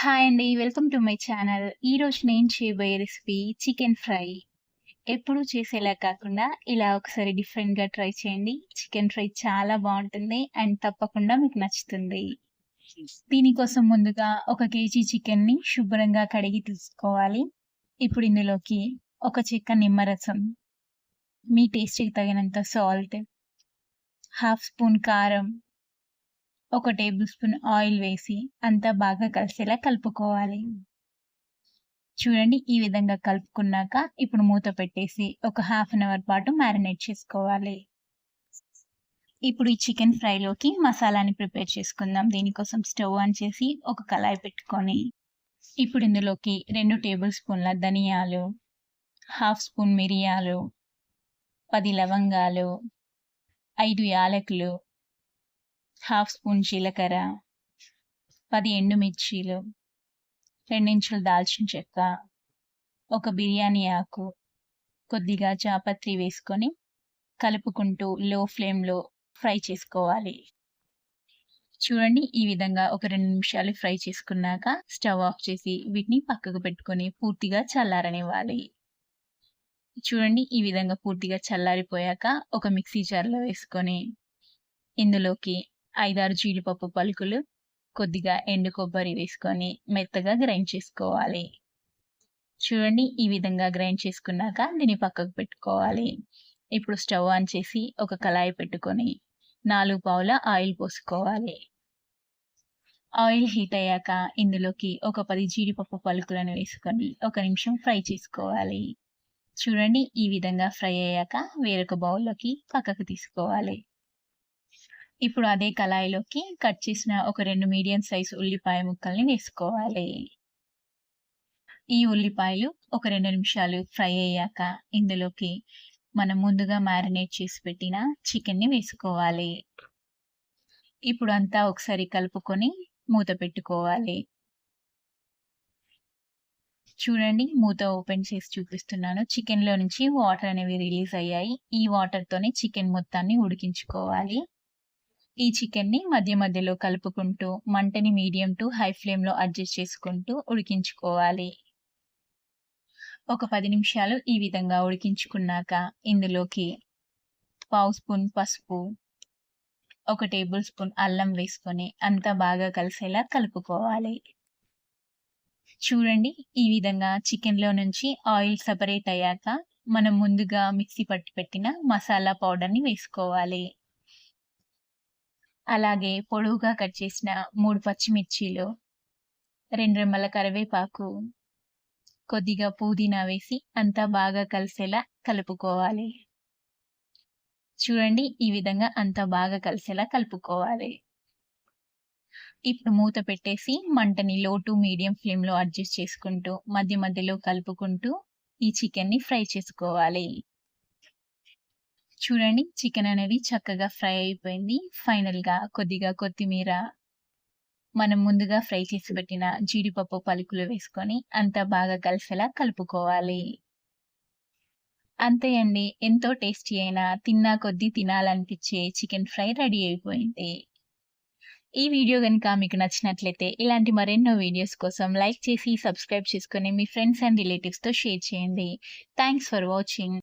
Hi అండి. Welcome to my channel. ఈరోజు నేను చేయబోయే రెసిపీ చికెన్ ఫ్రై. ఎప్పుడూ చేసేలా కాకుండా ఇలా ఒకసారి డిఫరెంట్‌గా ట్రై చేయండి. చికెన్ ఫ్రై చాలా బాగుంటుంది అండ్ తప్పకుండా మీకు నచ్చుతుంది. దీనికోసం ముందుగా ఒక కేజీ చికెన్‌ని శుభ్రంగా కడిగి తీసుకోవాలి. ఇప్పుడు ఇందులోకి ఒక చెక్క నిమ్మరసం, మీ టేస్ట్‌కి తగినంత సాల్ట్, హాఫ్ స్పూన్ కారం, ఒక టేబుల్ స్పూన్ ఆయిల్ వేసి అంతా బాగా కలిసేలా కలుపుకోవాలి. చూడండి ఈ విధంగా కలుపుకున్నాక ఇప్పుడు మూత పెట్టేసి ఒక హాఫ్ అన్ అవర్ పాటు మ్యారినేట్ చేసుకోవాలి. ఇప్పుడు ఈ చికెన్ ఫ్రైలోకి మసాలాని ప్రిపేర్ చేసుకుందాం. దీనికోసం స్టవ్ ఆన్ చేసి ఒక కళాయి పెట్టుకొని ఇప్పుడు ఇందులోకి రెండు టేబుల్ స్పూన్ల ధనియాలు, హాఫ్ స్పూన్ మిరియాలు, పది లవంగాలు, ఐదు యాలకులు, హాఫ్ స్పూన్ జీలకర్ర, పది ఎండుమిర్చీలు, రెండించులు దాల్చిన చెక్క, ఒక బిర్యానీ ఆకు, కొద్దిగా జాపత్రి వేసుకొని కలుపుకుంటూ లో ఫ్లేమ్‌లో ఫ్రై చేసుకోవాలి. చూడండి ఈ విధంగా ఒక రెండు నిమిషాలు ఫ్రై చేసుకున్నాక స్టవ్ ఆఫ్ చేసి వీటిని పక్కకు పెట్టుకొని పూర్తిగా చల్లారనివ్వాలి. చూడండి ఈ విధంగా పూర్తిగా చల్లారిపోయాక ఒక మిక్సీ జార్‌లో వేసుకొని ఇందులోకి 5, 6 జీడిపప్పు పలుకులు, కొద్దిగా ఎండు కొబ్బరి వేసుకొని మెత్తగా గ్రైండ్ చేసుకోవాలి. చూడండి ఈ విధంగా గ్రైండ్ చేసుకున్నాక దీన్ని పక్కకు పెట్టుకోవాలి. ఇప్పుడు స్టవ్ ఆన్ చేసి ఒక కళాయి పెట్టుకొని నాలుగు పావుల ఆయిల్ పోసుకోవాలి. ఆయిల్ హీట్ అయ్యాక ఇందులోకి ఒక పది జీడిపప్పు పలుకులను వేసుకొని ఒక నిమిషం ఫ్రై చేసుకోవాలి. చూడండి ఈ విధంగా ఫ్రై అయ్యాక వేరొక బౌల్‌లోకి పక్కకు తీసుకోవాలి. ఇప్పుడు అదే కళాయిలోకి కట్ చేసిన ఒక రెండు మీడియం సైజ్ ఉల్లిపాయ ముక్కల్ని వేసుకోవాలి. ఈ ఉల్లిపాయలు ఒక రెండు నిమిషాలు ఫ్రై అయ్యాక ఇందులోకి మనం ముందుగా మ్యారినేట్ చేసి పెట్టిన చికెన్‌ని వేసుకోవాలి. ఇప్పుడు అంతా ఒకసారి కలుపుకొని మూత పెట్టుకోవాలి. చూడండి మూత ఓపెన్ చేసి చూపిస్తున్నాను. చికెన్‌లో నుంచి వాటర్ అనేవి రిలీజ్ అయ్యాయి. ఈ వాటర్‌తోనే చికెన్ మొత్తాన్ని ఉడికించుకోవాలి. ఈ చికెన్‌ని మధ్య మధ్యలో కలుపుకుంటూ మంటని మీడియం టు హై ఫ్లేమ్‌లో అడ్జస్ట్ చేసుకుంటూ ఉడికించుకోవాలి. ఒక పది నిమిషాలు ఈ విధంగా ఉడికించుకున్నాక ఇందులోకి పావు స్పూన్ పసుపు, ఒక టేబుల్ స్పూన్ అల్లం వేసుకొని అంతా బాగా కలిసేలా కలుపుకోవాలి. చూడండి ఈ విధంగా చికెన్‌లో నుంచి ఆయిల్ సపరేట్ అయ్యాక మనం ముందుగా మిక్సీ పట్టి పెట్టిన మసాలా పౌడర్‌ని వేసుకోవాలి. అలాగే పొడవుగా కట్ చేసిన మూడు పచ్చిమిర్చీలు, రెండు రెమ్మల కరివేపాకు, కొద్దిగా పుదీనా వేసి అంతా బాగా కలిసేలా కలుపుకోవాలి. చూడండి ఈ విధంగా అంతా బాగా కలిసేలా కలుపుకోవాలి. ఇప్పుడు మూత పెట్టేసి మంటని లో టు మీడియం ఫ్లేమ్‌లో అడ్జస్ట్ చేసుకుంటూ మధ్య మధ్యలో కలుపుకుంటూ ఈ చికెన్‌ని ఫ్రై చేసుకోవాలి. చూడండి చికెన్ అనేది చక్కగా ఫ్రై అయిపోయింది. ఫైనల్‌గా కొద్దిగా కొత్తిమీర, మనం ముందుగా ఫ్రై చేసి పెట్టిన జీడిపప్పు పలుకులు వేసుకొని అంతా బాగా కలిసేలా కలుపుకోవాలి. అంతే అండి. ఎంతో టేస్టీ అయిన తిన్నా కొద్దీ తినాలనిపించే చికెన్ ఫ్రై రెడీ అయిపోయింది. ఈ వీడియో గనుక మీకు నచ్చినట్లయితే ఇలాంటి మరెన్నో వీడియోస్ కోసం లైక్ చేసి, సబ్స్క్రైబ్ చేసుకొని మీ ఫ్రెండ్స్ అండ్ రిలేటివ్స్‌తో షేర్ చేయండి. Thanks for watching.